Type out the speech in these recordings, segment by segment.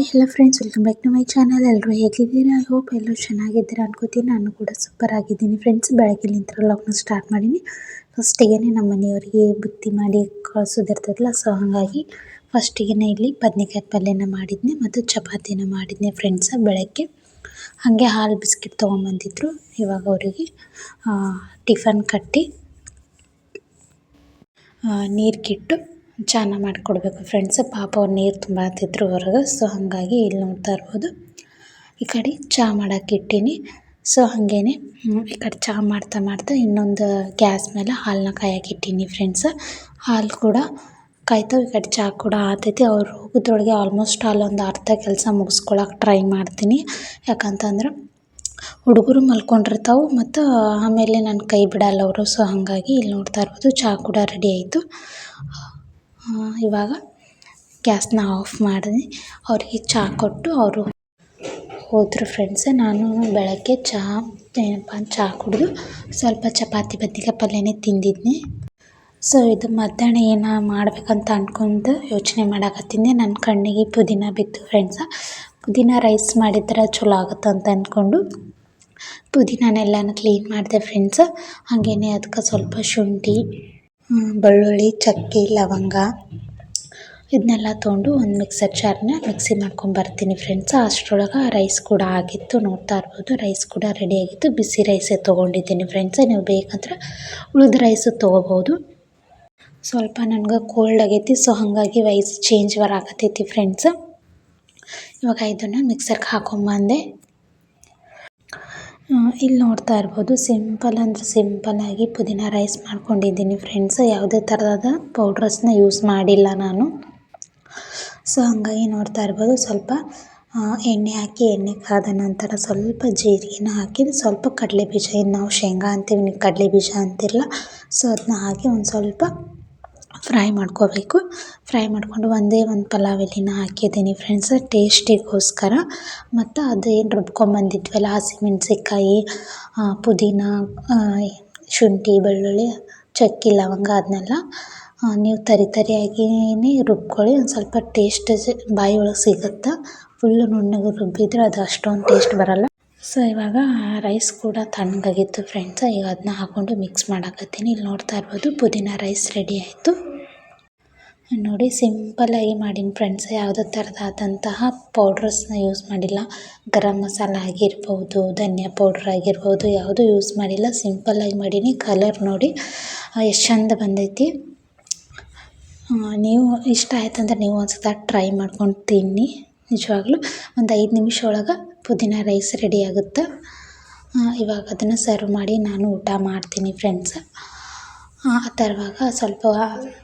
ಎಲ್ಲ friends welcome back to my channel ಎಲ್ಲರೂ ಹೇಗಿದ್ದೀರಾ? ಐ ಹೋಪ್ ಎಲ್ಲರೂ ಚೆನ್ನಾಗಿದ್ದೀರಾ ಅನ್ಕೋತೀನಿ. ನಾನು ಕೂಡ ಸೂಪರ್ ಆಗಿದ್ದೀನಿ ಫ್ರೆಂಡ್ಸ್ ಬೆಳಗ್ಗೆಲಿಂದ ಲಾಕ್ನ ಸ್ಟಾರ್ಟ್ ಮಾಡೀನಿ. ಫಸ್ಟಿಗೆ ನಮ್ಮ ಮನೆಯವರಿಗೆ ಬುತ್ತಿ ಮಾಡಿ ಕಳಿಸೋದಿರ್ತದಲ್ಲ ಸೊ ಹಾಗಾಗಿ ಫಸ್ಟಿಗೆ ಇಲ್ಲಿ ಬದ್ನೆಕಾಯಿ ಪಲ್ಯನ ಮಾಡಿದ್ನಿ ಮತ್ತು ಚಪಾತಿನ ಮಾಡಿದ್ನಿ ಫ್ರೆಂಡ್ಸ್ ಬೆಳಗ್ಗೆ. ಹಾಗೆ ಹಾಲು ಬಿಸ್ಕಿಟ್ ತೊಗೊಂಬಂದಿದ್ರು. ಇವಾಗ ಅವರಿಗೆ ಟಿಫನ್ ಕಟ್ಟಿ ನೀರಿಗಿಟ್ಟು ಚಾನ ಮಾಡ್ಕೊಡ್ಬೇಕು ಫ್ರೆಂಡ್ಸ್ ಪಾಪ ಅವ್ರು ನೀರು ತುಂಬಾತಿದ್ರು ಹೊರಗೆ ಸೊ ಹಾಗಾಗಿ ಇಲ್ಲಿ ನೋಡ್ತಾ ಇರ್ಬೋದು. ಈ ಕಡೆ ಚಹಾ ಮಾಡೋಕೆ ಇಟ್ಟೀನಿ. ಸೊ ಹಾಗೇನೆ ಈ ಕಡೆ ಚಹಾ ಮಾಡ್ತಾ ಮಾಡ್ತಾ ಇನ್ನೊಂದು ಗ್ಯಾಸ್ ಮೇಲೆ ಹಾಲನ್ನ ಕಾಯಕ್ಕೆ ಇಟ್ಟೀನಿ ಫ್ರೆಂಡ್ಸ್ ಹಾಲು ಕೂಡ ಕಾಯ್ತಾವೆ ಈ ಕಡೆ ಚಹಾ ಕೂಡ ಆತೈತಿ. ಅವ್ರು ಹೋಗೋದ್ರೊಳಗೆ ಆಲ್ಮೋಸ್ಟ್ ಅಲ್ಲೊಂದು ಅರ್ಧ ಕೆಲಸ ಮುಗಿಸ್ಕೊಳಕ್ಕೆ ಟ್ರೈ ಮಾಡ್ತೀನಿ. ಯಾಕಂತಂದ್ರೆ ಹುಡುಗರು ಮಲ್ಕೊಂಡಿರ್ತಾವೆ ಮತ್ತು ಆಮೇಲೆ ನನ್ನ ಕೈ ಬಿಡಲ್ಲ ಅವರು ಸೊ ಹಾಗಾಗಿ ಇಲ್ಲಿ ನೋಡ್ತಾ ಇರ್ಬೋದು ಚಹಾ ಕೂಡ ರೆಡಿ ಆಯಿತು. ಇವಾಗ ಗ್ಯಾಸ್ನ ಆಫ್ ಮಾಡಿದೆ. ಅವರಿಗೆ ಚಹಾ ಕೊಟ್ಟು ಅವರು ಹೋದರು ಫ್ರೆಂಡ್ಸ್ ನಾನು ಬೆಳಗ್ಗೆ ಚಹಾ ಏನಪ್ಪ ಚಹಾ ಕುಡಿದು ಸ್ವಲ್ಪ ಚಪಾತಿ ಬದ್ನೆಕಾಯಿ ಪಲ್ಯನೇ ತಿಂದಿದ್ನಿ. ಸೊ ಇದು ಮಧ್ಯಾಹ್ನ ಏನು ಮಾಡ್ಬೇಕಂತ ಅಂದ್ಕೊಂಡು ಯೋಚನೆ ಮಾಡಾಕತ್ತಿದ್ದೆ ನನ್ನ ಕಣ್ಣಿಗೆ ಪುದೀನ ಬಿತ್ತು ಫ್ರೆಂಡ್ಸ ಪುದೀನ ರೈಸ್ ಮಾಡಿದ್ರೆ ಚಲೋ ಆಗುತ್ತೆ ಅಂತ ಅಂದ್ಕೊಂಡು ಪುದೀನನೆಲ್ಲನೂ ಕ್ಲೀನ್ ಮಾಡಿದೆ ಫ್ರೆಂಡ್ಸ್ ಹಾಗೇನೆ ಅದಕ್ಕೆ ಸ್ವಲ್ಪ ಶುಂಠಿ ಬೆಳ್ಳುಳ್ಳಿ, ಚಕ್ಕೆ, ಲವಂಗ. ಇದನ್ನೆಲ್ಲ ತೊಗೊಂಡು ಒಂದು ಮಿಕ್ಸರ್ ಜಾರ್ನ ಮಿಕ್ಸಿ ಮಾಡ್ಕೊಂಬರ್ತೀನಿ ಫ್ರೆಂಡ್ಸ್ ಅಷ್ಟರೊಳಗೆ ರೈಸ್ ಕೂಡ ಆಗಿತ್ತು, ನೋಡ್ತಾ ಇರ್ಬೋದು. ರೈಸ್ ಕೂಡ ರೆಡಿಯಾಗಿತ್ತು ಬಿಸಿ ರೈಸೇ ತೊಗೊಂಡಿದ್ದೀನಿ ಫ್ರೆಂಡ್ಸ್ ನೀವು ಬೇಕಂದ್ರೆ ಉಳಿದ ರೈಸು ತೊಗೋಬೋದು. ಸ್ವಲ್ಪ ನನಗೆ ಕೋಲ್ಡ್ ಆಗೈತಿ ಸೊ ಹಾಗಾಗಿ ವೈಸ್ ಚೇಂಜ್ ಬರಾಕತ್ತೈತಿ ಫ್ರೆಂಡ್ಸ್ ಇವಾಗ ಇದನ್ನು ಮಿಕ್ಸರ್ಗೆ ಹಾಕೊಂಬಂದೆ ಇಲ್ಲಿ ನೋಡ್ತಾ ಇರ್ಬೋದು. ಸಿಂಪಲ್ ಅಂದ್ರೆ ಸಿಂಪಲ್ ಆಗಿ ಪುದೀನ ರೈಸ್ ಮಾಡ್ಕೊಂಡಿದ್ದೀನಿ ಫ್ರೆಂಡ್ಸ್. ಯಾವುದೇ ಥರದ ನ ಯೂಸ್ ಮಾಡಿಲ್ಲ ನಾನು. ಸೊ ಹಾಗಾಗಿ ನೋಡ್ತಾ ಇರ್ಬೋದು. ಸ್ವಲ್ಪ ಎಣ್ಣೆ ಹಾಕಿ, ಎಣ್ಣೆ ಕಾದ ನಂತರ ಸ್ವಲ್ಪ ಜೀರಿಗೆನ ಹಾಕಿ, ಸ್ವಲ್ಪ ಕಡಲೆ ಬೀಜ ಇನ್ನು ನಾವು ಶೇಂಗಾ ಅಂತೀವಿ ಕಡಲೆ ಬೀಜ ಅಂತಿರಲ್ಲ. ಸೊ ಅದನ್ನ ಹಾಕಿ ಒಂದು ಸ್ವಲ್ಪ ಫ್ರೈ ಮಾಡ್ಕೋಬೇಕು. ಫ್ರೈ ಮಾಡಿಕೊಂಡು ಒಂದೇ ಒಂದು ಪಲಾವ್ ಎಲೆನ ಹಾಕಿದ್ದೀನಿ ಫ್ರೆಂಡ್ಸ್ ಟೇಸ್ಟಿಗೋಸ್ಕರ ಮತ್ತು ಅದೇನು ರುಬ್ಕೊಂಬಂದಿದ್ವಲ್ಲ, ಹಸಿಮೆಣ್ಸಿನ್ಕಾಯಿ ಪುದೀನ ಶುಂಠಿ, ಬೆಳ್ಳುಳ್ಳಿ, ಚಕ್ಕೆ, ಲವಂಗ ಅದನ್ನೆಲ್ಲ ನೀವು ತರಿ ತರಿಯಾಗಿಯೇ ರುಬ್ಕೊಳ್ಳಿ. ಒಂದು ಸ್ವಲ್ಪ ಟೇಸ್ಟ್ ಬಾಯಿ ಒಳಗೆ ಸಿಗುತ್ತೆ? ಫುಲ್ಲು ನುಣ್ಣಗೆ ರುಬ್ಬಿದ್ರೆ ಅದು ಅಷ್ಟೊಂದು ಟೇಸ್ಟ್ ಬರಲ್ಲ. ಸೊ ಇವಾಗ ರೈಸ್ ಕೂಡ ತಣ್ಣಗಾಗಿತ್ತು ಫ್ರೆಂಡ್ಸ್ ಈಗ ಅದನ್ನ ಹಾಕ್ಕೊಂಡು ಮಿಕ್ಸ್ ಮಾಡಕತ್ತೀನಿ. ಇಲ್ಲಿ ನೋಡ್ತಾ ಇರ್ಬೋದು, ಪುದೀನ ರೈಸ್ ರೆಡಿ ಆಯಿತು. ನೋಡಿ ಸಿಂಪಲ್ಲಾಗಿ ಮಾಡೀನಿ ಫ್ರೆಂಡ್ಸ್ ಯಾವುದೇ ಥರದಾದಂತಹ ಪೌಡ್ರಸ್ನ ಯೂಸ್ ಮಾಡಿಲ್ಲ. ಗರಂ ಮಸಾಲ ಆಗಿರ್ಬೋದು, ಧನಿಯಾ ಪೌಡ್ರ್ ಆಗಿರ್ಬೋದು, ಯಾವುದೂ ಯೂಸ್ ಮಾಡಿಲ್ಲ. ಸಿಂಪಲ್ಲಾಗಿ ಮಾಡೀನಿ. ಕಲರ್ ನೋಡಿ ಎಷ್ಟು ಚಂದ ಬಂದೈತಿ. ನೀವು ಇಷ್ಟ ಆಯ್ತಂದ್ರೆ ನೀವು ಒಂದು ಟ್ರೈ ಮಾಡ್ಕೊಂಡು ತಿನ್ನಿ, ನಿಜವಾಗ್ಲೂ. ಒಂದು ಐದು ನಿಮಿಷ ಒಳಗೆ ಪುದೀನ ರೈಸ್ ರೆಡಿ ಆಗುತ್ತೆ? ಇವಾಗ ಅದನ್ನು ಸರ್ವ್ ಮಾಡಿ ನಾನು ಊಟ ಮಾಡ್ತೀನಿ ಫ್ರೆಂಡ್ಸ್ ಆ ತರುವಾಗ ಸ್ವಲ್ಪ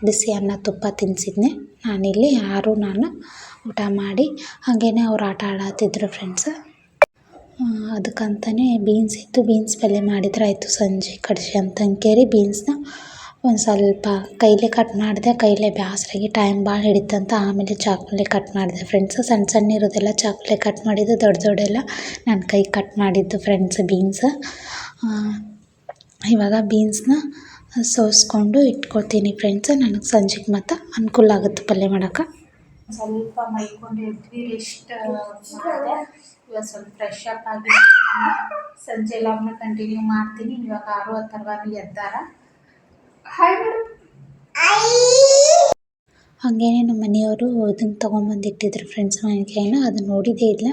ಬಿಸಿ ಅನ್ನ ತುಪ್ಪ ತಿನ್ನಿಸಿದ್ನೆ ನಾನಿಲ್ಲಿ ಆರು ನಾನು ಊಟ ಮಾಡಿ ಹಾಗೆಯೇ ಅವ್ರು ಆಟ ಆಡತ್ತಿದ್ರು ಫ್ರೆಂಡ್ಸ್ ಅದಕ್ಕಂತಲೇ ಬೀನ್ಸ್ ಇತ್ತು. ಬೀನ್ಸ್ ಪಲ್ಯ ಮಾಡಿದ್ರೆ ಆಯಿತು ಸಂಜೆ ಕಡಿಸಿ ಅಂತಂಕೇರಿ ಬೀನ್ಸ್ನ ಒಂದು ಸ್ವಲ್ಪ ಕೈಲೇ ಕಟ್ ಮಾಡಿದೆ. ಕೈಲೇ ಬ್ಯಾಸ್ರಾಗಿ ಟೈಮ್ ಭಾಳ ಹಿಡಿತಂತ ಆಮೇಲೆ ಚಾಕುಲೇ ಕಟ್ ಮಾಡಿದೆ ಫ್ರೆಂಡ್ಸ್ ಸಣ್ಣ ಸಣ್ಣ ಇರೋದೆಲ್ಲ ಚಾಕುಲೇ ಕಟ್ ಮಾಡಿದ್ದು, ದೊಡ್ಡ ದೊಡ್ಡೆಲ್ಲ ನನ್ನ ಕೈ ಕಟ್ ಮಾಡಿದ್ದು ಫ್ರೆಂಡ್ಸ್ ಬೀನ್ಸ್ ಇವಾಗ ಬೀನ್ಸ್ನ ಸೋಸ್ಕೊಂಡು ಇಟ್ಕೊತೀನಿ ಫ್ರೆಂಡ್ಸ್ ನನಗೆ ಸಂಜೆಗೆ ಮತ್ತು ಅನುಕೂಲ ಆಗುತ್ತೆ ಪಲ್ಯ ಮಾಡೋಕೆ ಸ್ವಲ್ಪ ಮೈಕೊಂಡಿದ್ವಿ ರೆಸ್ಟ್ ಮಾಡಿದೆ. ಇವಾಗ ಸ್ವಲ್ಪ ಫ್ರೆಶ್ ಅಪ್ ಆಗಿ ಸಂಜೆ ಲಾಗ್ನ ಕಂಟಿನ್ಯೂ ಮಾಡ್ತೀನಿ. ಇವಾಗ ಆರು ಹತ್ತರವಾಗಿ ಎದ್ದಾರ. ಹಾಗೇನೆ ನಮ್ಮ ಮನೆಯವರು ಇದನ್ನು ತೊಗೊಂಬಂದಿಟ್ಟಿದ್ರು ಫ್ರೆಂಡ್ಸ್ ಮಾವಿನಕಾಯಿನ ಅದನ್ನ ನೋಡಿದ್ದೇ ಇಲ್ಲ.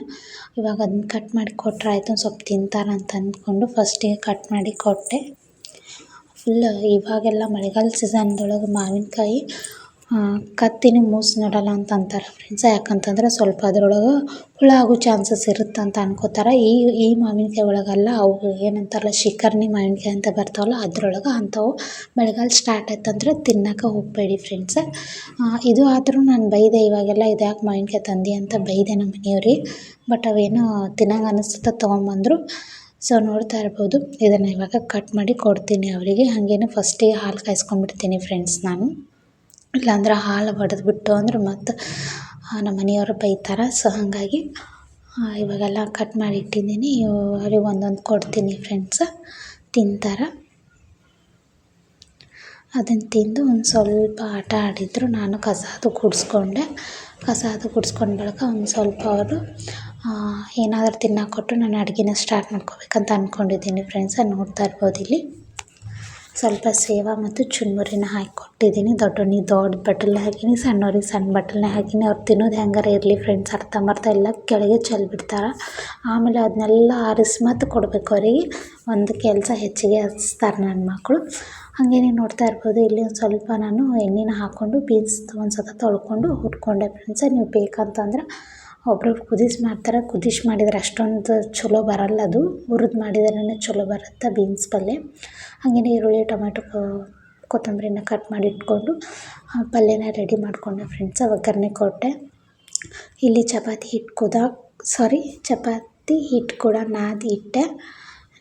ಇವಾಗ ಅದನ್ನ ಕಟ್ ಮಾಡಿ ಕೊಟ್ಟರೆ ಆಯಿತು ಸ್ವಲ್ಪ ತಿಂತಾರ ಅಂತ ಅಂದ್ಕೊಂಡು ಫಸ್ಟಿಗೆ ಕಟ್ ಮಾಡಿ ಕೊಟ್ಟೆ. ಫುಲ್ ಇವಾಗೆಲ್ಲ ಮಳೆಗಾಲ ಸೀಸನ್ದೊಳಗೆ ಮಾವಿನಕಾಯಿ ಕತ್ತಿನೂ ಮೂಸು ನೋಡಲ್ಲ ಅಂತ ಅಂತಾರೆ ಫ್ರೆಂಡ್ಸ್ ಯಾಕಂತಂದ್ರೆ ಸ್ವಲ್ಪ ಅದ್ರೊಳಗೆ ಹುಳ ಆಗೋ ಚಾನ್ಸಸ್ ಇರುತ್ತೆ ಅಂತ ಅನ್ಕೋತಾರೆ. ಈ ಈ ಮಾವಿನಕಾಯಿ ಒಳಗಲ್ಲ, ಅವು ಏನಂತಾರಲ್ಲ ಶಿಖರ್ಣಿ ಮಾವಿನಕಾಯಿ ಅಂತ ಬರ್ತಾವಲ್ಲ, ಅದ್ರೊಳಗೆ ಅಂಥವು ಮಳೆಗಾಲ ಸ್ಟಾರ್ಟ್ ಆಯ್ತಂದ್ರೆ ತಿನ್ನಕ್ಕೆ ಹೋಗಬೇಡಿ ಫ್ರೆಂಡ್ಸ್ ಇದು ಆದರೂ ನಾನು ಬೈದೆ, ಇವಾಗೆಲ್ಲ ಇದು ಯಾಕೆ ಮಾವಿನಕಾಯಿ ತಂದಿ ಅಂತ ಬೈದೆ ನಮ್ಮ ಮನೆಯವ್ರಿಗೆ. ಬಟ್ ಅವೇನೋ ತಿನ್ನಂಗೆ ಅನಿಸುತ್ತೆ ತೊಗೊಂಬಂದರು. ಸೊ ನೋಡ್ತಾ ಇರ್ಬೋದು. ಇದನ್ನು ಇವಾಗ ಕಟ್ ಮಾಡಿ ಕೊಡ್ತೀನಿ ಅವರಿಗೆ. ಹಾಗೇನೆ ಫಸ್ಟಿಗೆ ಹಾಲು ಕಾಯಿಸ್ಕೊಂಡ್ಬಿಡ್ತೀನಿ ಫ್ರೆಂಡ್ಸ್ ನಾನು. ಇಲ್ಲಾಂದ್ರೆ ಹಾಲು ಒಡೆದ್ಬಿಟ್ಟು ಅಂದ್ರೆ ಮತ್ತು ನಮ್ಮ ಮನೆಯವರು ಬೈತಾರೆ. ಸೊ ಹಾಗಾಗಿ ಇವಾಗೆಲ್ಲ ಕಟ್ ಮಾಡಿ ಇಟ್ಟಿದ್ದೀನಿ. ಅವ್ರಿಗೆ ಒಂದೊಂದು ಕೊಡ್ತೀನಿ ಫ್ರೆಂಡ್ಸ್ ತಿಂತಾರೆ. ಅದನ್ನು ತಿಂದು ಒಂದು ಸ್ವಲ್ಪ ಆಟ ಆಡಿದರು. ನಾನು ಕಸ ಅದು ಗುಡಿಸ್ಕೊಂಡೆ ಕಸ ಅದು ಒಂದು ಸ್ವಲ್ಪ ಅವರು ಏನಾದರೂ ತಿನ್ನೋಕೆ ಕೊಟ್ಟು ನಾನು ಅಡುಗೆನ ಸ್ಟಾರ್ಟ್ ಮಾಡ್ಕೋಬೇಕಂತ ಅಂದ್ಕೊಂಡಿದ್ದೀನಿ ಫ್ರೆಂಡ್ಸ್ ನೋಡ್ತಾ ಇರ್ಬೋದು ಇಲ್ಲಿ. ಸ್ವಲ್ಪ ಸೇವಾ ಮತ್ತು ಚುರುಮುರಿನ ಹಾಕಿ ಕೊಟ್ಟಿದ್ದೀನಿ. ದೊಡ್ಡವನಿಗೆ ದೊಡ್ಡ ಬಟ್ಟಲೇ ಹಾಕಿನಿ ಸಣ್ಣವ್ರಿಗೆ ಸಣ್ಣ ಬಟ್ಟಲನ್ನ ಹಾಕಿನಿ. ಅವ್ರು ತಿನ್ನೋದು ಹೆಂಗಾರ ಇರಲಿ ಫ್ರೆಂಡ್ಸ್ ಅರ್ಧಂಬರ್ಧ ಎಲ್ಲ ಕೆಳಗೆ ಚೆಲ್ಬಿಡ್ತಾರೆ ಆಮೇಲೆ ಅದನ್ನೆಲ್ಲ ಆರಿಸಿ ಮತ್ತು ಕೊಡಬೇಕು ಅವರಿಗೆ. ಒಂದು ಕೆಲಸ ಹೆಚ್ಚಿಗೆ ಹಚ್ತಾರೆ ನನ್ನ ಮಕ್ಕಳು ಹಾಗೆ ನೀವು ನೋಡ್ತಾ ಇರ್ಬೋದು. ಇಲ್ಲಿ ಒಂದು ಸ್ವಲ್ಪ ನಾನು ಎಣ್ಣೆನ ಹಾಕ್ಕೊಂಡು ಬೀನ್ಸ್ ಒಂದು ಸತ ತೊಳ್ಕೊಂಡು ಹುಟ್ಕೊಂಡೆ ಫ್ರೆಂಡ್ಸ ನೀವು ಬೇಕಂತಂದ್ರೆ ಒಬ್ರೊಬ್ರು ಕುದಿಸಿ ಮಾಡ್ತಾರೆ, ಕುದಿಸಿ ಮಾಡಿದ್ರೆ ಅಷ್ಟೊಂದು ಚಲೋ ಬರಲ್ಲ ಅದು. ಹುರಿದು ಮಾಡಿದ್ರೇ ಚಲೋ ಬರುತ್ತೆ ಬೀನ್ಸ್ ಪಲ್ಯ. ಹಾಗೆಯೇ ಈರುಳ್ಳಿ ಟೊಮೆಟೊ ಕೊತ್ತಂಬರಿನ ಕಟ್ ಮಾಡಿ ಇಟ್ಕೊಂಡು ಪಲ್ಯನ ರೆಡಿ ಮಾಡಿಕೊಂಡೆ ಫ್ರೆಂಡ್ಸ್ ಒಗ್ಗರಣೆ ಕೊಟ್ಟೆ. ಇಲ್ಲಿ ಚಪಾತಿ ಹಿಟ್ಟು ಕುದ ಸಾರಿ ಚಪಾತಿ ಹಿಟ್ಟು ಕೂಡ ನಾದಿ ಇಟ್ಟೆ.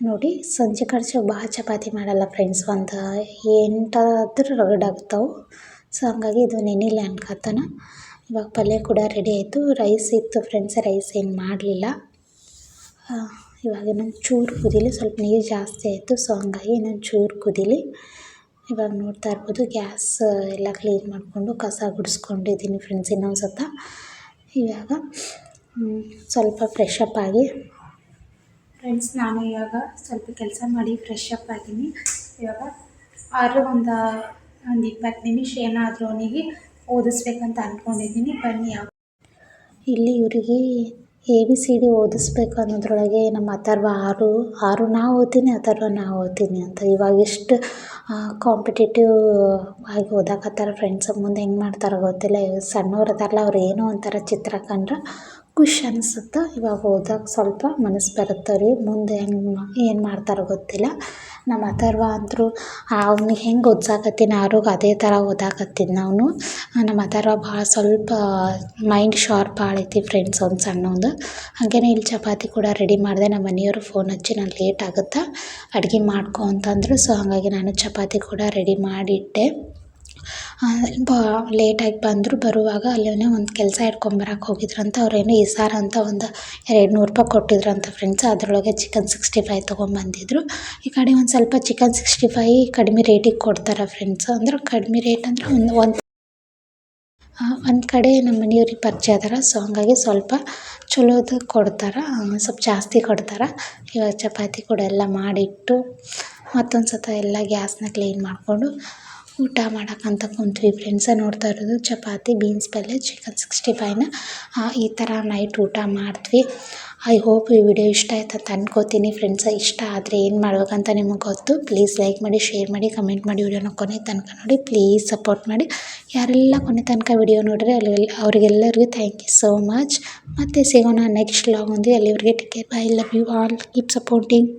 ನೋಡಿ, ಸಂಜೆ ಖರ್ಚು ಭಾಳ ಚಪಾತಿ ಮಾಡಲ್ಲ ಫ್ರೆಂಡ್ಸ್ ಒಂದು ಎಂಟಾದ್ರೂ ರಗಡಾಗ್ತಾವೆ ಸೊ ಹಂಗಾಗಿ ಇದು ನೆನಿಲ್ಲ ಅನ್ಕೋತಾನೆ ಇವಾಗ ಪಲ್ಯ ಕೂಡ ರೆಡಿ ಆಯಿತು. ರೈಸ್ ಇತ್ತು ಫ್ರೆಂಡ್ಸ್ ರೈಸ್ ಏನು ಮಾಡಲಿಲ್ಲ. ಇವಾಗ ಇನ್ನೊಂದು ಚೂರು ಕುದೀಲಿ. ಸ್ವಲ್ಪ ನೀರು ಜಾಸ್ತಿ ಆಯಿತು ಸೊ ಹಂಗಾಗಿ ಇನ್ನೊಂದು ಚೂರು ಕುದೀಲಿ. ಇವಾಗ ನೋಡ್ತಾ ಇರ್ಬೋದು ಗ್ಯಾಸ್ ಎಲ್ಲ ಕ್ಲೀನ್ ಮಾಡಿಕೊಂಡು ಕಸ ಗುಡಿಸ್ಕೊಂಡಿದ್ದೀನಿ ಫ್ರೆಂಡ್ಸ್ ಇನ್ನೊಂದು ಸತ. ಇವಾಗ ಸ್ವಲ್ಪ ಫ್ರೆಶ್ ಅಪ್ ಆಗಿ. ಫ್ರೆಂಡ್ಸ್ ನಾನು ಇವಾಗ ಸ್ವಲ್ಪ ಕೆಲಸ ಮಾಡಿ ಫ್ರೆಶ್ ಅಪ್ ಆಗೀನಿ ಇವಾಗ ಆರು ಒಂದು ಒಂದು ಇಪ್ಪತ್ತು ನಿಮಿಷ ಏನಾದರೂ ಅವನಿಗೆ ಓದಿಸ್ಬೇಕಂತ ಅಂದ್ಕೊಂಡಿದ್ದೀನಿ ಬನ್ನಿ ಯಾವ ಇಲ್ಲಿ ಇವರಿಗೆ ಎ ಬಿ ಸಿ ಡಿ ಓದಿಸ್ಬೇಕು ಅನ್ನೋದ್ರೊಳಗೆ ನಮ್ಮ ಅಥರ್ವ ಆರು ಆರು ನಾ ಓದ್ತೀನಿ, ಅಥರ್ವ ನಾ ಓದ್ತೀನಿ ಅಂತ. ಇವಾಗ ಎಷ್ಟು ಕಾಂಪಿಟೇಟಿವ್ ಆಗಿ ಓದಾಕತ್ತಾರ ಫ್ರೆಂಡ್ಸ್ ಮುಂದೆ ಹೆಂಗೆ ಮಾಡ್ತಾರೋ ಗೊತ್ತಿಲ್ಲ. ಸಣ್ಣವ್ರು ಅದಾರಲ್ಲ ಅವ್ರು ಏನೋ ಒಂಥರ ಚಿತ್ರ ಕಂಡ್ರೆ ಖುಷಿ ಅನಿಸುತ್ತೆ. ಇವಾಗ ಓದಕ್ಕೆ ಸ್ವಲ್ಪ ಮನಸ್ಸು ಬರುತ್ತೆ ಅವ್ರಿಗೆ ಮುಂದೆ ಹೆಂಗೆ ಏನು ಮಾಡ್ತಾರೋ ಗೊತ್ತಿಲ್ಲ. ನಮ್ಮ ಅಥರ್ವ ಅಂತೂ ಅವ್ನಿಗೆ ಹೆಂಗೆ ಓದ್ಸಾಕತ್ತೀನಿ ಆರೋಗ್ಯ ಅದೇ ಥರ ಓದಾಕತ್ತಿದ್ನ ಅವನು ನಮ್ಮ ಅಥರ್ವ ಭಾಳ ಸ್ವಲ್ಪ ಮೈಂಡ್ ಶಾರ್ಪ್ ಐತಿ ಫ್ರೆಂಡ್ಸ್ ಒಂದು ಸಣ್ಣವಂದು ಹಾಗೇನೆ ಇಲ್ಲಿ ಚಪಾತಿ ಕೂಡ ರೆಡಿ ಮಾಡಿದೆ, ನಮ್ಮ ಮನೆಯವರು ಫೋನ್ ಹಚ್ಚಿ ನಾನು ಲೇಟ್ ಆಗುತ್ತೆ, ಅಡುಗೆ ಮಾಡ್ಕೊ ಅಂತಂದರು. ಸೊ ಹಾಗಾಗಿ ನಾನು ಚಪಾತಿ ಕೂಡ ರೆಡಿ ಮಾಡಿಟ್ಟೆ. ಲೇಟಾಗಿ ಬಂದರು, ಬರುವಾಗ ಅಲ್ಲೇ ಒಂದು ಕೆಲಸ ಹಿಡ್ಕೊಂಬರಕ್ಕೆ ಹೋಗಿದ್ರಂತ, ಅವ್ರೇನೋ ಇಸಾರ ಅಂತ ಒಂದು ಎರಡು ನೂರು ರೂಪಾಯಿ ಕೊಟ್ಟಿದ್ರಂತ ಫ್ರೆಂಡ್ಸ್ ಅದರೊಳಗೆ ಚಿಕನ್ ಸಿಕ್ಸ್ಟಿ ಫೈ ತೊಗೊಂಬಂದಿದ್ರು ಈ ಕಡೆ ಒಂದು ಸ್ವಲ್ಪ ಚಿಕನ್ ಸಿಕ್ಸ್ಟಿ ಫೈ ಕಡಿಮೆ ರೇಟಿಗೆ ಕೊಡ್ತಾರೆ ಫ್ರೆಂಡ್ಸ್ ಅಂದ್ರೆ ಕಡಿಮೆ ರೇಟ್ ಅಂದ್ರೆ ಒಂದು ಒಂದು ಒಂದು ಕಡೆ ನಮ್ಮ ಮನೆಯವ್ರಿಗೆ ಪರಿಚಯ ಅದಾರ ಸೊ ಹಂಗಾಗಿ ಸ್ವಲ್ಪ ಚಲೋದು ಕೊಡ್ತಾರೆ ಸ್ವಲ್ಪ ಜಾಸ್ತಿ ಕೊಡ್ತಾರೆ. ಇವಾಗ ಚಪಾತಿ ಕೂಡ ಎಲ್ಲ ಮಾಡಿಟ್ಟು ಮತ್ತೊಂದು ಸತ ಎಲ್ಲ ಗ್ಯಾಸ್ನ ಕ್ಲೀನ್ ಮಾಡಿಕೊಂಡು ಊಟ ಮಾಡೋಕ್ಕಂತ ಕುಂತ್ವಿ ಫ್ರೆಂಡ್ಸ ನೋಡ್ತಾ ಇರೋದು. ಚಪಾತಿ ಬೀನ್ಸ್ ಪಲ್ಯ ಚಿಕನ್ ಸಿಕ್ಸ್ಟಿ ಫೈವ್ನ ಈ ಥರ ನೈಟ್ ಊಟ ಮಾಡಿದ್ವಿ. ಐ ಹೋಪ್ ಈ ವಿಡಿಯೋ ಇಷ್ಟ ಆಯ್ತು ಅಂತ ಅನ್ಕೋತೀನಿ. ಫ್ರೆಂಡ್ಸ ಇಷ್ಟ ಆದರೆ ಏನು ಮಾಡ್ಬೇಕಂತ ನಿಮಗೆ ಗೊತ್ತು. ಪ್ಲೀಸ್ ಲೈಕ್ ಮಾಡಿ ಶೇರ್ ಮಾಡಿ ಕಮೆಂಟ್ ಮಾಡಿ ವಿಡಿಯೋನ ಕೊನೆ ತನಕ ನೋಡಿ. ಪ್ಲೀಸ್ ಸಪೋರ್ಟ್ ಮಾಡಿ. ಯಾರೆಲ್ಲ ಕೊನೆ ತನಕ ವಿಡಿಯೋ ನೋಡಿದ್ರೆ ಅಲ್ಲಿ ಅವರಿಗೆಲ್ಲರಿಗೂ ಥ್ಯಾಂಕ್ ಯು ಸೋ ಮಚ್ ಮತ್ತೆ ಸಿಗೋಣ ನೆಕ್ಸ್ಟ್ ಲಾಗ್ ಒಂದು ಅಲ್ಲಿವರೆಗೆ take care bye love you all keep supporting